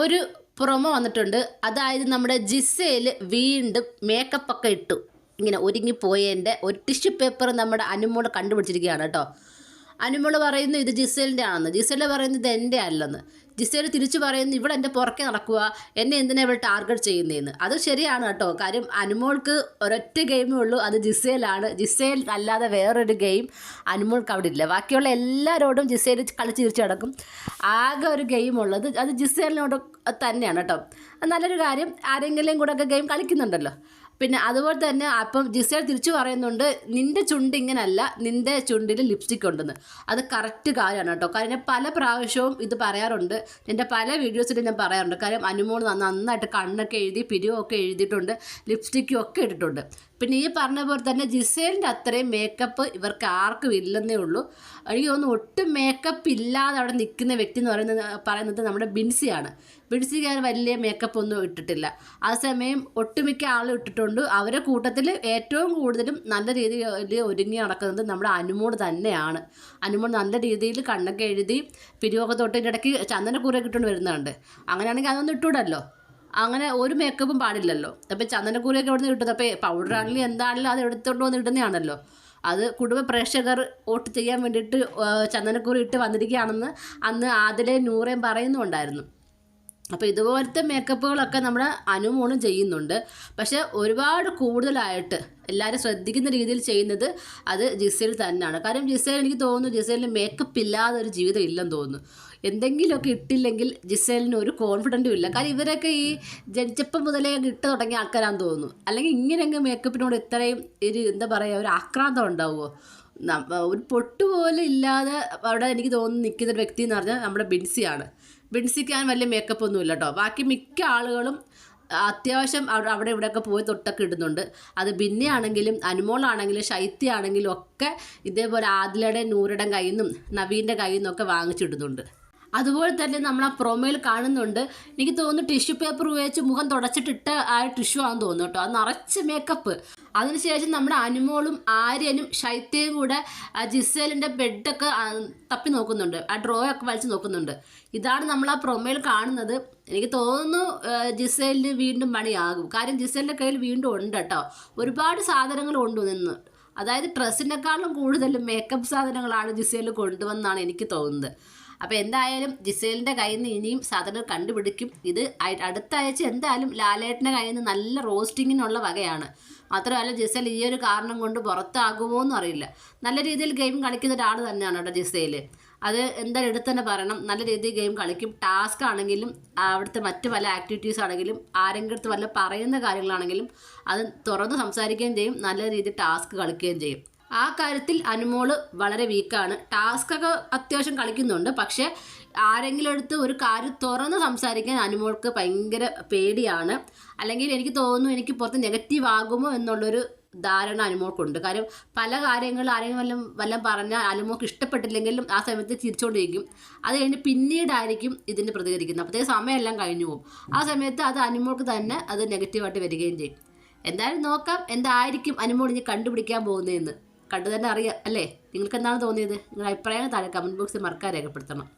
ഒരു പ്രൊമോ വന്നിട്ടുണ്ട്. അതായത് നമ്മുടെ ജിസയിൽ വീണ്ടും മേക്കപ്പൊക്കെ ഇട്ടു. ഇങ്ങനെ ഒരുങ്ങിപ്പോയതിന്റെ ഒരു ടിഷ്യൂ പേപ്പർ നമ്മുടെ അനുമോൾ കണ്ടുപിടിച്ചിരിക്കുകയാണ് കേട്ടോ. അനുമോൾ പറയുന്നു ഇത് ജിസേലിന്റെ ആണെന്ന്. ജിസേൽ പറയുന്നത് എന്റെ അല്ലെന്ന്. ജിസേൽ തിരിച്ചു പറയുന്നു ഇവിടെ എന്റെ പുറകെ നടക്കുക എന്നെ എന്തിനാ ഇവിടെ ടാർഗറ്റ് ചെയ്യുന്നതെന്ന് അത് ശരിയാണ് കേട്ടോ. കാര്യം അനുമോൾക്ക് ഒരൊറ്റ ഗെയിമേ ഉള്ളൂ അത് ജിസേലാണ്. ജിസേൽ അല്ലാതെ വേറൊരു ഗെയിം അനുമോൾക്ക് അവിടെ ഇല്ല. ബാക്കിയുള്ള എല്ലാവരോടും ജിസേൽ കളിച്ച് തിരിച്ചു കിടക്കും ആകെ ഒരു ഗെയിം ഉള്ളത് അത് ജിസേലിനോട് തന്നെയാണ് കേട്ടോ. നല്ലൊരു കാര്യം. ആരെങ്കിലും കൂടെ ഒക്കെ ഗെയിം കളിക്കുന്നുണ്ടല്ലോ. പിന്നെ അതുപോലെ തന്നെ അപ്പം ജിസേൽ തിരിച്ചു പറയുന്നുണ്ട് നിന്റെ ചുണ്ട് ഇങ്ങനല്ല നിന്റെ ചുണ്ടിൽ ലിപ്സ്റ്റിക് ഉണ്ടെന്ന്. അത് കറക്റ്റ് കാര്യമാണ് കേട്ടോ. ഞാൻ പല പ്രാവശ്യവും ഇത് പറയാറുണ്ട്. എന്റെ പല വീഡിയോസിലും ഞാൻ പറയാറുണ്ട്. കാര്യം അനുമോൾ നന്നായിട്ട് കണ്ണൊക്കെ എഴുതി പിരിവൊക്കെ എഴുതിയിട്ടുണ്ട് ലിപ്സ്റ്റിക്കും ഒക്കെ ഇട്ടിട്ടുണ്ട്. പിന്നെ ഈ പറഞ്ഞ പോലെ തന്നെ ജിസേലിന്റെ അത്രയും മേക്കപ്പ് ഇവർക്ക് ആർക്കും ഇല്ലെന്നേ ഉള്ളൂ. എനിക്ക് തോന്നുന്നു ഒട്ടും മേക്കപ്പ് ഇല്ലാതെ അവിടെ നിൽക്കുന്ന വ്യക്തി എന്ന് പറയുന്നത് പറയുന്നത് നമ്മുടെ ബിൻസിയാണ്. ബിൻസിക്കാർ വലിയ മേക്കപ്പ് ഒന്നും ഇട്ടിട്ടില്ല. ആ സമയം ഒട്ടുമിക്ക ആളും ഇട്ടിട്ടുണ്ട്. അവരുടെ കൂട്ടത്തിൽ ഏറ്റവും കൂടുതലും നല്ല രീതിയിൽ ഒരുങ്ങി നടക്കുന്നത് നമ്മുടെ അനുമോട് തന്നെയാണ്. അനുമോട് നല്ല രീതിയിൽ കണ്ണൊക്കെ എഴുതി പിരിവൊക്കെ തൊട്ടിന്റെ ഇടയ്ക്ക് ചന്ദനക്കൂരൊക്കെ ഇട്ടുകൊണ്ട് വരുന്നുണ്ട്. അങ്ങനെയാണെങ്കിൽ അതൊന്നും ഇട്ടൂടല്ലോ? അങ്ങനെ ഒരു മേക്കപ്പും പാടില്ലല്ലോ? അപ്പോൾ ചന്ദനക്കൂരയൊക്കെ ഇവിടുന്ന് കിട്ടുന്നത്? അപ്പോൾ പൗഡറാണെങ്കിലും എന്താണെങ്കിലും അത് എടുത്തുകൊണ്ട് വന്ന് ഇടുന്നതാണല്ലോ. അത് കുടുംബ പ്രേക്ഷകർ വോട്ട് ചെയ്യാൻ വേണ്ടിയിട്ട് ചന്ദനക്കൂറി ഇട്ട് വന്നിരിക്കുകയാണെന്ന് അന്ന് ആദിലെ നൂറേം പറയുന്നുണ്ടായിരുന്നു. അപ്പോൾ ഇതുപോലത്തെ മേക്കപ്പുകളൊക്കെ നമ്മൾ അനുമോളും ചെയ്യുന്നുണ്ട്. പക്ഷേ ഒരുപാട് കൂടുതലായിട്ട് എല്ലാവരും ശ്രദ്ധിക്കുന്ന രീതിയിൽ ചെയ്യുന്നത് അത് ജിസേൽ തന്നെയാണ്. കാരണം ജിസേൽ എനിക്ക് തോന്നുന്നു ജിസേലിന് മേക്കപ്പ് ഇല്ലാതെ ഒരു ജീവിതം ഇല്ലെന്ന് തോന്നുന്നു. എന്തെങ്കിലുമൊക്കെ ഇട്ടില്ലെങ്കിൽ ജിസേലിന് ഒരു കോൺഫിഡന്റും ഇല്ല. കാരണം ഇവരൊക്കെ ഈ ജനിച്ചപ്പം മുതലേ ഇട്ട് തുടങ്ങിയ ആൾക്കാരാന്ന് തോന്നുന്നു. അല്ലെങ്കിൽ ഇങ്ങനെയൊക്കെ മേക്കപ്പിനോട് ഇത്രയും ഒരു എന്താ പറയുക ഒരു ആക്രാന്തം ഉണ്ടാവുമോ ഒരു പൊട്ട് പോലെ ഇല്ലാതെ അവിടെ എനിക്ക് തോന്നുന്നു നിൽക്കുന്ന ഒരു വ്യക്തി എന്ന് പറഞ്ഞാൽ നമ്മുടെ ബിൻസിയാണ്. ബിൻസിക്ക് ഞാൻ വലിയ മേക്കപ്പ് ഒന്നും ഇല്ല കേട്ടോ ബാക്കി മിക്ക ആളുകളും അത്യാവശ്യം അവിടെ അവിടെ ഇവിടെയൊക്കെ പോയി തൊട്ടൊക്കെ ഇടുന്നുണ്ട്. അത് ബിന്നയാണെങ്കിലും അനുമോളാണെങ്കിലും ശൈത്യാണെങ്കിലും ഒക്കെ ഇതേപോലെ ആദിലയുടെ നൂറുടെ കയ്യിൽ നിന്നും നവീന്റെ കയ്യിൽ നിന്നൊക്കെ വാങ്ങിച്ചിടുന്നുണ്ട്. അതുപോലെ തന്നെ നമ്മൾ ആ പ്രൊമോയിൽ കാണുന്നുണ്ട്. എനിക്ക് തോന്നുന്നു ടിഷ്യൂ പേപ്പർ ഉപയോഗിച്ച് മുഖം തുടച്ചിട്ടിട്ട് ആ ടിഷ്യൂ ആണെന്ന് തോന്നുന്നു കേട്ടോ. അത് നിറച്ച് മേക്കപ്പ് അതിനുശേഷം നമ്മുടെ അനുമോളും ആര്യനും ശൈത്യയും കൂടെ ജിസേലിന്റെ ബെഡൊക്കെ തപ്പി നോക്കുന്നുണ്ട്. ആ ഡ്രോ ഒക്കെ വലിച്ച് നോക്കുന്നുണ്ട്. ഇതാണ് നമ്മൾ ആ പ്രൊമയിൽ കാണുന്നത്. എനിക്ക് തോന്നുന്നു ജിസേലിന് വീണ്ടും പണിയാകും. കാര്യം ജിസേലിന്റെ കയ്യിൽ വീണ്ടും ഉണ്ട് കേട്ടോ. ഒരുപാട് സാധനങ്ങൾ കൊണ്ടു നിന്ന്. അതായത് ഡ്രസ്സിനെക്കാളും കൂടുതൽ മേക്കപ്പ് സാധനങ്ങളാണ് ജിസേൽ കൊണ്ടുവന്നാണ് എനിക്ക് തോന്നുന്നത്. അപ്പോൾ എന്തായാലും ജിസേലിന്റെ കയ്യിൽ നിന്ന് ഇനിയും സാധനം കണ്ടുപിടിക്കും. ഇത് അടുത്ത എന്തായാലും ലാലേട്ടന്റെ കയ്യിൽ നിന്ന് നല്ല റോസ്റ്റിങ്ങിനുള്ള വകയാണ്. മാത്രമല്ല ജിസേൽ ഈ ഒരു കാരണം കൊണ്ട് പുറത്താകുമോ എന്ന് അറിയില്ല. നല്ല രീതിയിൽ ഗെയിം കളിക്കുന്ന ഒരാൾ തന്നെയാണ് കേട്ടോ ജിസേൽ അത് എന്തായാലും എടുത്ത് തന്നെ പറയണം. നല്ല രീതിയിൽ ഗെയിം കളിക്കും. ടാസ്ക് ആണെങ്കിലും അവിടുത്തെ മറ്റു പല ആക്ടിവിറ്റീസ് ആണെങ്കിലും ആരെങ്കിലും വല്ല പറയുന്ന കാര്യങ്ങളാണെങ്കിലും അത് തുറന്ന് സംസാരിക്കുകയും ചെയ്യും. നല്ല രീതിയിൽ ടാസ്ക് കളിക്കുകയും ചെയ്യും. ആ കാര്യത്തിൽ അനുമോൾ വളരെ വീക്കാണ്. ടാസ്ക് ഒക്കെ അത്യാവശ്യം കളിക്കുന്നുണ്ട്. പക്ഷെ ആരെങ്കിലും എടുത്ത് ഒരു കാര്യം തുറന്ന് സംസാരിക്കാൻ അനുമോൾക്ക് ഭയങ്കര പേടിയാണ്. അല്ലെങ്കിൽ എനിക്ക് തോന്നുന്നു എനിക്ക് പുറത്ത് നെഗറ്റീവ് ആകുമോ എന്നുള്ളൊരു ധാരണ അനുമോൾക്കുണ്ട്. കാര്യം പല കാര്യങ്ങളും ആരെങ്കിലും വല്ലതും വല്ലതും പറഞ്ഞാൽ അനുമോൾക്ക് ഇഷ്ടപ്പെട്ടില്ലെങ്കിലും ആ സമയത്ത് തിരിച്ചുകൊണ്ടിരിക്കും അത് കഴിഞ്ഞ് പിന്നീടായിരിക്കും ഇതിന് പ്രതികരിക്കുന്നത്. അപ്പോഴത്തേക്ക് സമയമെല്ലാം കഴിഞ്ഞു പോകും. ആ സമയത്ത് അത് അനുമോൾക്ക് തന്നെ അത് നെഗറ്റീവായിട്ട് വരികയും ചെയ്യും. എന്തായാലും നോക്കാം. എന്തായിരിക്കും അനുമോൾ ഇനി കണ്ടുപിടിക്കാൻ പോകുന്നതെന്ന്. കണ്ടു തന്നെ അറിയാം അല്ലേ? നിങ്ങൾക്ക് എന്താണ് തോന്നിയത്? നിങ്ങളുടെ അഭിപ്രായം താഴെ കമന്റ് ബോക്സിൽ മറക്കാൻ രേഖപ്പെടുത്തണം.